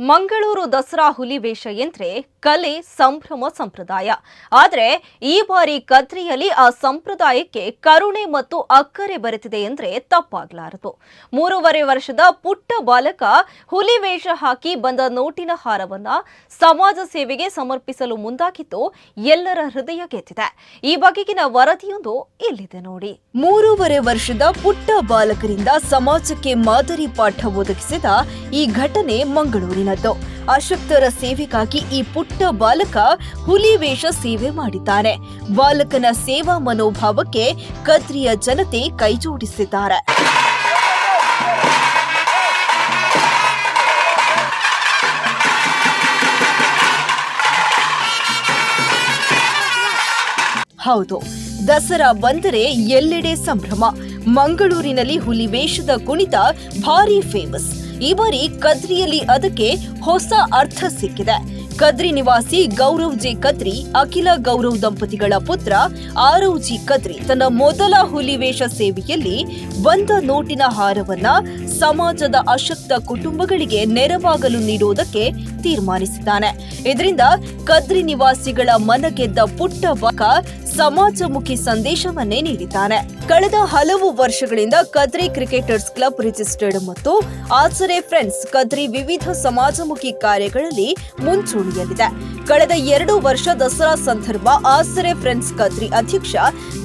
ಮಂಗಳೂರು ದಸರಾ ಹುಲಿ ವೇಷ ಎಂದ್ರೆ ಕಲೆ, ಸಂಭ್ರಮ, ಸಂಪ್ರದಾಯ. ಆದರೆ ಈ ಬಾರಿ ಕದ್ರಿಯಲ್ಲಿ ಆ ಸಂಪ್ರದಾಯಕ್ಕೆ ಕರುಣೆ ಮತ್ತು ಅಕ್ಕರೆ ಬರೆತಿದೆ ಎಂದ್ರೆ ತಪ್ಪಾಗಲಾರದು. ಮೂರುವರೆ ವರ್ಷದ ಪುಟ್ಟ ಬಾಲಕ ಹುಲಿ ವೇಷ ಹಾಕಿ ಬಂದ ನೋಟಿನ ಹಾರವನ್ನ ಸಮಾಜ ಸೇವೆಗೆ ಸಮರ್ಪಿಸಲು ಮುಂದಾಗಿದ್ದು ಎಲ್ಲರ ಹೃದಯ ಗೆದ್ದಿದೆ. ಈ ಬಗೆಗಿನ ವರದಿಯೊಂದು ಇಲ್ಲಿದೆ ನೋಡಿ. ಮೂರುವರೆ ವರ್ಷದ ಪುಟ್ಟ ಬಾಲಕರಿಂದ ಸಮಾಜಕ್ಕೆ ಮಾದರಿ ಪಾಠ ಒದಗಿಸಿದ ಈ ಘಟನೆ ಮಂಗಳೂರಿನದ್ದು ಅಶಕ್ತರ ಸೇವೆಗಾಗಿ ಈ ಪುಟ್ಟ ಬಾಲಕ ಹುಲಿ ವೇಷ ಸೇವೆ ಮಾಡಿದ್ದಾನೆ ಬಾಲಕನ ಸೇವಾ ಮನೋಭಾವಕ್ಕೆ ಕದ್ರಿಯ ಜನತೆ ಕೈಜೋಡಿಸಿದ್ದಾರೆ ಹೌದು, ದಸರಾ ಬಂದರೆ ಎಲ್ಲೆಡೆ ಸಂಭ್ರಮ. ಮಂಗಳೂರಿನಲ್ಲಿ ಹುಲಿ ವೇಷದ ಕುಣಿತ ಭಾರಿ ಫೇಮಸ್ ಈ ಬಾರಿ ಕದ್ರಿಯಲ್ಲಿ ಅದಕ್ಕೆ ಹೊಸ ಅರ್ಥ ಸಿಕ್ಕಿದೆ. ಕದ್ರಿ ನಿವಾಸಿ ಗೌರವ್ ಜಿ ಕದ್ರಿ, ಅಖಿಲ ಗೌರವ್ ದಂಪತಿಗಳ ಪುತ್ರ ಆರವ್ ಜಿ ಕದ್ರಿ ತನ್ನ ಮೊದಲ ಹುಲಿ ವೇಷ ಸೇವೆಯಲ್ಲಿ ಬಂದ ನೋಟಿನ ಹಾರವನ್ನ ಸಮಾಜದ ಅಶಕ್ತ ಕುಟುಂಬಗಳಿಗೆ ನೆರವಾಗಲು ನೀಡುವುದಕ್ಕೆ ತೀರ್ಮಾನಿಸಿದ್ದಾನೆ. ಇದರಿಂದ ಕದ್ರಿ ನಿವಾಸಿಗಳ ಮನಗೆದ್ದ ಪುಟ್ಟ ಬಕ ಸಮಾಜಮುಖಿ ಸಂದೇಶವನ್ನೇ ನೀಡಿದ್ದಾನೆ. ಕಳೆದ ಹಲವು ವರ್ಷಗಳಿಂದ ಕದ್ರಿ ಕ್ರಿಕೆಟರ್ಸ್ ಕ್ಲಬ್ ರಿಜಿಸ್ಟರ್ಡ್ ಮತ್ತು ಆಸರೆ ಫ್ರೆಂಡ್ಸ್ ಕದ್ರಿ ವಿವಿಧ ಸಮಾಜಮುಖಿ ಕಾರ್ಯಗಳಲ್ಲಿ ಮುಂಚೂಣಿಯಲ್ಲಿದೆ. ಕಳೆದ ಎರಡು ವರ್ಷ ದಸರಾ ಸಂದರ್ಭ ಆಸರೆ ಫ್ರೆಂಡ್ಸ್ ಕದ್ರಿ ಅಧ್ಯಕ್ಷ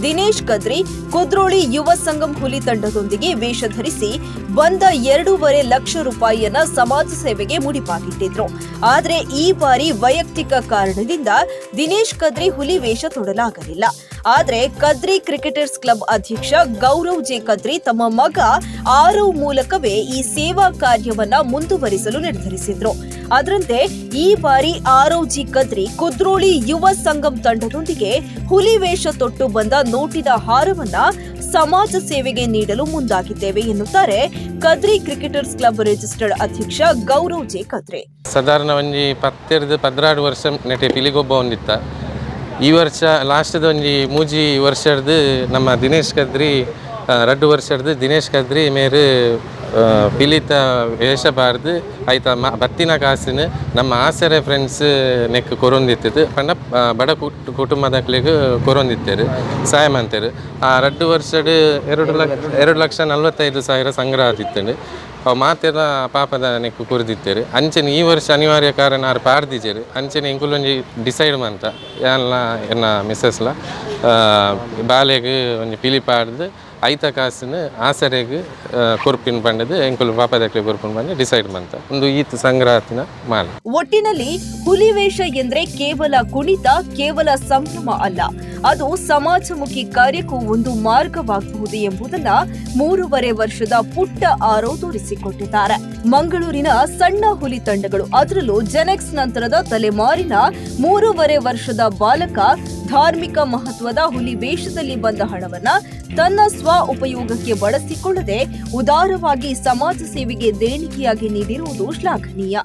ದಿನೇಶ್ ಕದ್ರಿ ಕುದ್ರೋಳಿ ಯುವ ಸಂಗಮ್ ಹುಲಿ ತಂಡದೊಂದಿಗೆ ವೇಷ ಧರಿಸಿ ಬಂದ ಎರಡೂವರೆ ಲಕ್ಷ ರೂಪಾಯಿಯನ್ನ ಸಮಾಜ ಸೇವೆಗೆ ಮುಡಿಪಾಗಿಟ್ಟಿದ್ರು. ಆದರೆ ಈ ಬಾರಿ ವೈಯಕ್ತಿಕ ಕಾರಣದಿಂದ ದಿನೇಶ್ ಕದ್ರಿ ಹುಲಿ ವೇಷ ತೊಡಲಾಗಲಿಲ್ಲ. ಆದ್ರೆ ಕದ್ರಿ ಕ್ರಿಕೆಟರ್ಸ್ ಕ್ಲಬ್ ಅಧ್ಯಕ್ಷ ಗೌರವ್ ಜೆ ಕದ್ರಿ ತಮ್ಮ ಮಗ ಆರವ್ ಮೂಲಕವೇ ಈ ಸೇವಾ ಕಾರ್ಯವನ್ನ ಮುಂದುವರಿಸಲು ನಿರ್ಧರಿಸಿದ್ರು. ಅದರಂತೆ ಈ ಬಾರಿ ಆರವ್ ಜಿ ಕದ್ರಿ ಕುದ್ರೋಳಿ ಯುವ ಸಂಗಮ್ ತಂಡದೊಂದಿಗೆ ಹುಲಿ ವೇಷ ತೊಟ್ಟು ಬಂದ ನೋಟಿದ ಹಾರವನ್ನ ಸಮಾಜ ಸೇವೆಗೆ ನೀಡಲು ಮುಂದಾಗಿದ್ದೇವೆ ಎನ್ನುತ್ತಾರೆ ಕದ್ರಿ ಕ್ರಿಕೆಟರ್ಸ್ ಕ್ಲಬ್ ರಿಜಿಸ್ಟರ್ಡ್ ಅಧ್ಯಕ್ಷ ಗೌರವ್ ಜೆ ಕದ್ರಿ. ಸಾಧಾರಣ ಒಂಜಿ ಪತ್ತೆರ್ದು ಪದ್ನಾಡು ವರ್ಷ ನೆಟೆ ಪಿಲಿಗೊಬ್ಬ ಒಂದಿತ್ತ. ಈ ವರ್ಷ ಲಾಸ್ಟ್ ಒಂಜಿ ಮೂಜಿ ವರ್ಷಡ್ದು ನಮ್ಮ ದಿನೇಶ್ ಕದ್ರಿ ರಡ್ಡು ವರ್ಷಡ್ದು ದಿನೇಶ್ ಕದ್ರಿ, ಮೇರು ಪಿಲಿತ ವೇಷ ಬಾರ್ದು ಆಯ್ತ, ಮ, ಬತ್ತಿನ ಕಾಸಿನ ನಮ್ಮ ಆಸರೆ ಫ್ರೆಂಡ್ಸ್ ನೆಕ್ ಕೊರೊಂದಿತ್ತದು. ಪಂಡ ಬಡ ಕುಟ್ ಕುಟುಂಬದಕ್ಲಿಗೆ ಕೊರೊಂದಿತ್ತೇರು, ಸಹಾಯ ಮಾಡ್ತಾರೆ. ಆ, ರಡ್ಡು ವರ್ಷಡ್ ಎರಡು ಲಕ್ಷ ಎರಡು ಲಕ್ಷ ನಲ್ವತ್ತೈದು ಸಾವಿರ ಸಂಗ್ರಹ ಆದಿತ್ತಂಡು ಅವು ಮಾತೆಲ್ಲ ಪಾಪದ ನೆಕ್ಕು ಕುರಿದಿತ್ತೇರು ಅಂಚನೆ ಈ ವರ್ಷ ಅನಿವಾರ್ಯ ಕಾರಣ ಆರು ಪಾರ್ದಿಜೇರು ಅಂಚನೆ ಇಂಕುಲೊಂಜಿ ಡಿಸೈಡ್ ಮಂತ ಎಲ್ಲ ಎನ್ನ ಮಿಸ್ಸಸ್ಲ ಬಾಲೆಗ್ ಒಂಜಿ ಪಿಲಿ ಪಾಡ್ದು ಐತ ಕಾಸಿನ ಆಸರೆಗೆ ಕೊರ್ಪಿನ ಪಂಡದು ಎಂಕುಲು ಪಾಪದಕ್ಕೆ ಕೊರ್ಪಿನ ಬಂದು ಡಿಸೈಡ್ ಮಂತ ಒಂದು ಈತ್ ಸಂಗ್ರಹತಿನ ಮಾಲ್. ಒಟ್ಟಿನಲ್ಲಿ ಹುಲಿ ವೇಷ ಎಂದ್ರೆ ಕೇವಲ ಕುಣಿತ, ಕೇವಲ ಸಂಭ್ರಮ ಅಲ್ಲ. ಅದು ಸಮಾಜಮುಖಿ ಕಾರ್ಯಕ್ಕೂ ಒಂದು ಮಾರ್ಗವಾಗಬಹುದು ಎಂಬುದನ್ನ ಮೂರುವರೆ ವರ್ಷದ ಪುಟ್ಟ ಆರೋ ತೋರಿಸಿಕೊಟ್ಟಿದ್ದಾರೆ. ಮಂಗಳೂರಿನ ಸಣ್ಣ ಹುಲಿ ತಂಡಗಳು. ಅದರಲ್ಲೂ ಜೆನೆಕ್ಸ್ ನಂತರದ ತಲೆಮಾರಿನ ಮೂರುವರೆ ವರ್ಷದ ಬಾಲಕ ಧಾರ್ಮಿಕ ಮಹತ್ವದ ಹುಲಿ ವೇಷದಲ್ಲಿ ಬಂದ ಹಣವನ್ನ ತನ್ನ ಸ್ವ ಉಪಯೋಗಕ್ಕೆ ಬಳಸಿಕೊಳ್ಳದೆ ಉದಾರವಾಗಿ ಸಮಾಜ ಸೇವೆಗೆ ದೇಣಿಗೆಯಾಗಿ ನೀಡಿರುವುದು ಶ್ಲಾಘನೀಯ.